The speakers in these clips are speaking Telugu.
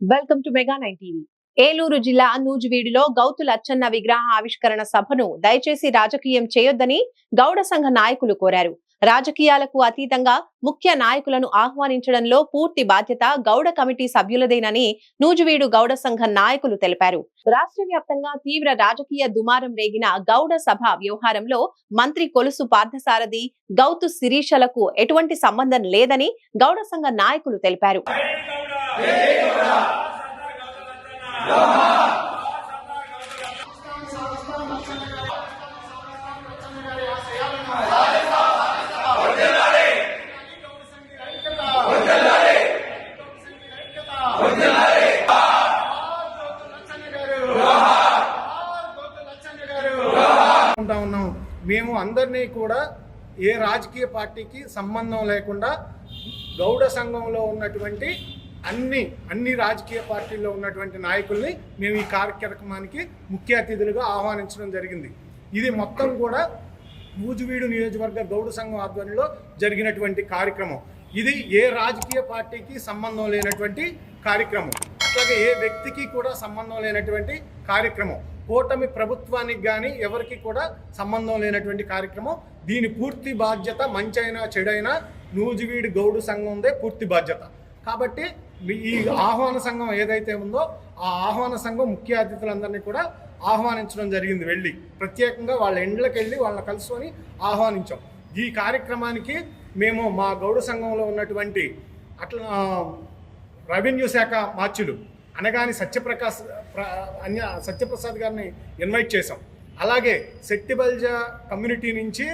Welcome to mega nine TV. Eluru జిల్లా నూజివీడులో గౌతుల అచ్చన్న విగ్రహ ఆవిష్కరణ సభను దయచేసి రాజకీయం చేయొద్దని గౌడ సంఘ నాయకులు కోరారు. రాజకీయాలకు అతీతంగా ముఖ్య నాయకులను ఆహ్వానించడంలో పూర్తి బాధ్యత గౌడ కమిటీ సభ్యులదేనని నూజివీడు గౌడ సంఘ నాయకులు తెలిపారు. రాష్ట్ర వ్యాప్తంగా తీవ్ర రాజకీయ దుమారం రేగిన గౌడ సభ వ్యవహారంలో మంత్రి కొలుసు పార్థసారథి గౌతు శిరీషలకు ఎటువంటి సంబంధం లేదని గౌడ సంఘ నాయకులు తెలిపారు. అనుకుంటా ఉన్నాం. మేము అందరినీ కూడా ఏ రాజకీయ పార్టీకి సంబంధం లేకుండా గౌడ సంఘంలో ఉన్నటువంటి అన్ని అన్ని రాజకీయ పార్టీల్లో ఉన్నటువంటి నాయకుల్ని మేము ఈ కార్యక్రమానికి ముఖ్య అతిథులుగా ఆహ్వానించడం జరిగింది. ఇది మొత్తం కూడా నూజివీడు నియోజకవర్గ గౌడ సంఘం ఆధ్వర్యంలో జరిగినటువంటి కార్యక్రమం. ఇది ఏ రాజకీయ పార్టీకి సంబంధం లేనటువంటి కార్యక్రమం. అట్లాగే ఏ వ్యక్తికి కూడా సంబంధం లేనటువంటి కార్యక్రమం. కూటమి ప్రభుత్వానికి కానీ ఎవరికి కూడా సంబంధం లేనటువంటి కార్యక్రమం. దీని పూర్తి బాధ్యత మంచైనా చెడైనా నూజివీడు గౌడు సంఘందే పూర్తి బాధ్యత. కాబట్టి ఈ ఆహ్వాన సంఘం ఏదైతే ఉందో ఆ ఆహ్వాన సంఘం ముఖ్య అతిథులందరినీ కూడా ఆహ్వానించడం జరిగింది వెళ్ళి. ప్రత్యేకంగా వాళ్ళ ఇండ్లకు వెళ్ళి వాళ్ళని కలుసుకొని ఆహ్వానించాం. ఈ కార్యక్రమానికి మేము మా గౌడ సంఘంలో ఉన్నటువంటి అట్లా రెవెన్యూ శాఖ మార్చులు అనగాని సత్యప్రకాశ్ అన్య సత్యప్రసాద్ గారిని ఇన్వైట్ చేశాం. అలాగే శెట్టిబల్జ కమ్యూనిటీ నుంచి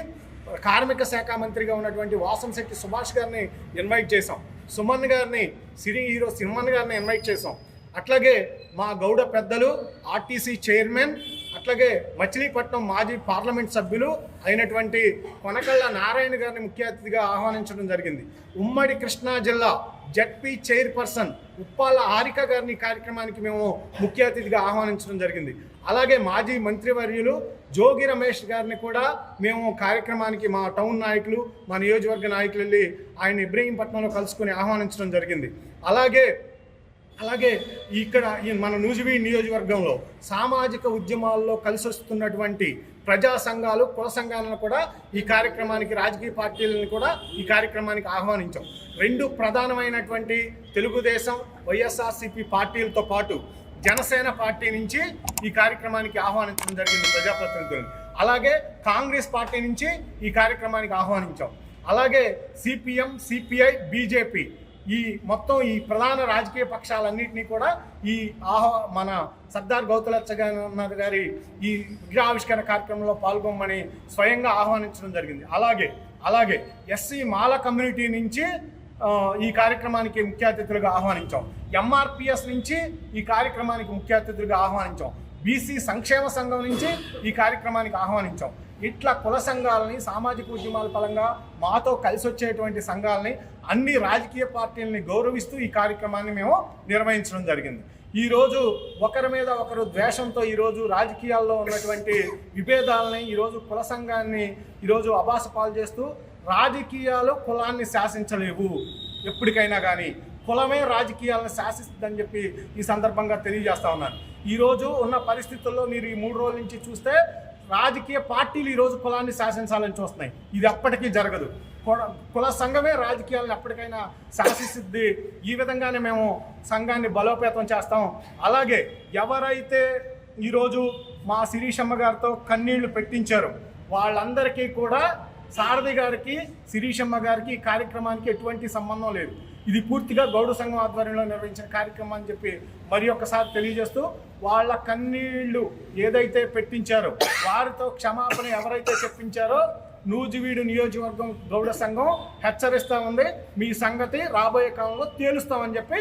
కార్మిక శాఖ మంత్రిగా ఉన్నటువంటి వాసం శెట్టి సుభాష్ గారిని ఇన్వైట్ చేశాం. సుమన్ గారిని సిరి హీరో సుమన్ గారిని ఇన్వైట్ చేసాం అట్లాగే మా గౌడ పెద్దలు ఆర్టీసీ చైర్మన్ అట్లాగే మచిలీపట్నం మాజీ పార్లమెంట్ సభ్యులు అయినటువంటి కొనకళ్ళ నారాయణ గారిని ముఖ్య అతిథిగా ఆహ్వానించడం జరిగింది. ఉమ్మడి కృష్ణా జిల్లా జడ్పీ చైర్పర్సన్ ఉప్పాల హారిక గారిని కార్యక్రమానికి మేము ముఖ్య అతిథిగా ఆహ్వానించడం జరిగింది. అలాగే మాజీ మంత్రివర్యులు జోగి రమేష్ గారిని కూడా మేము కార్యక్రమానికి మా టౌన్ నాయకులు మా నియోజకవర్గ నాయకులు వెళ్ళి ఆయన ఇబ్రహీంపట్నంలో కలుసుకుని ఆహ్వానించడం జరిగింది. అలాగే అలాగే ఇక్కడ ఈ మన నూజివీ నియోజకవర్గంలో సామాజిక ఉద్యమాల్లో కలిసి వస్తున్నటువంటి ప్రజా సంఘాలు కుల సంఘాలను కూడా ఈ కార్యక్రమానికి రాజకీయ పార్టీలను కూడా ఈ కార్యక్రమానికి ఆహ్వానించాం. రెండు ప్రధానమైనటువంటి తెలుగుదేశం వైఎస్ఆర్సీపీ పార్టీలతో పాటు జనసేన పార్టీ నుంచి ఈ కార్యక్రమానికి ఆహ్వానించడం జరిగింది ప్రజాప్రతినిధులను. అలాగే కాంగ్రెస్ పార్టీ నుంచి ఈ కార్యక్రమానికి ఆహ్వానించాం. అలాగే సిపిఎం సిపిఐ బీజేపీ ఈ మొత్తం ఈ ప్రధాన రాజకీయ పక్షాలన్నింటినీ కూడా ఈ ఆహ్వా మన సర్దార్ గౌతలచ్చగన్నాథ్ గారి ఈ విగ్రహావిష్కరణ కార్యక్రమంలో పాల్గొమ్మని స్వయంగా ఆహ్వానించడం జరిగింది. అలాగే అలాగే ఎస్సీ మాల కమ్యూనిటీ నుంచి ఈ కార్యక్రమానికి ముఖ్య అతిథులుగా ఆహ్వానించాం. ఎంఆర్పిఎస్ నుంచి ఈ కార్యక్రమానికి ముఖ్య అతిథులుగా ఆహ్వానించాం. బీసీ సంక్షేమ సంఘం నుంచి ఈ కార్యక్రమానికి ఆహ్వానించాం. ఇట్లా కుల సంఘాలని సామాజిక ఉద్యమాల పరంగా మాతో కలిసి వచ్చేటువంటి సంఘాలని అన్ని రాజకీయ పార్టీలని గౌరవిస్తూ ఈ కార్యక్రమాన్ని మేము నిర్వహించడం జరిగింది. ఈరోజు ఒకరి మీద ఒకరు ద్వేషంతో ఈరోజు రాజకీయాల్లో ఉన్నటువంటి విభేదాలని ఈరోజు కుల సంఘాన్ని ఈరోజు అబాస పాలు చేస్తూ రాజకీయాలు కులాన్ని శాసించలేవు. ఎప్పటికైనా కానీ కులమే రాజకీయాలను శాసిస్తుందని చెప్పి ఈ సందర్భంగా తెలియజేస్తా ఉన్నాను. ఈరోజు ఉన్న పరిస్థితుల్లో మీరు ఈ మూడు రోజుల నుంచి చూస్తే రాజకీయ పార్టీలు ఈరోజు కులాన్ని శాసించాలని చూస్తున్నాయి. ఇది ఎప్పటికీ జరగదు. కుల- కుల సంఘమే రాజకీయాలను ఎప్పటికైనా శాసిస్తుంది. ఈ విధంగానే మేము సంఘాన్ని బలోపేతం చేస్తాం. అలాగే ఎవరైతే ఈరోజు మా శిరీషమ్మ గారితో కన్నీళ్ళు పెట్టించారో వాళ్ళందరికీ కూడా సారథి గారికి శిరీషమ్మ గారికి ఈ కార్యక్రమానికి ఎటువంటి సంబంధం లేదు. ఇది పూర్తిగా గౌడ సంఘం ఆధ్వర్యంలో నిర్వహించిన కార్యక్రమం అని చెప్పి మరి ఒక్కసారి తెలియజేస్తూ వాళ్ళ కన్నీళ్ళు ఏదైతే పెట్టించారో వారితో క్షమాపణ ఎవరైతే చెప్పించారో నూజివీడు నియోజకవర్గం గౌడ సంఘం హెచ్చరిస్తా ఉంది. మీ సంగతి రాబోయే కాలంలో తేలుస్తామని చెప్పి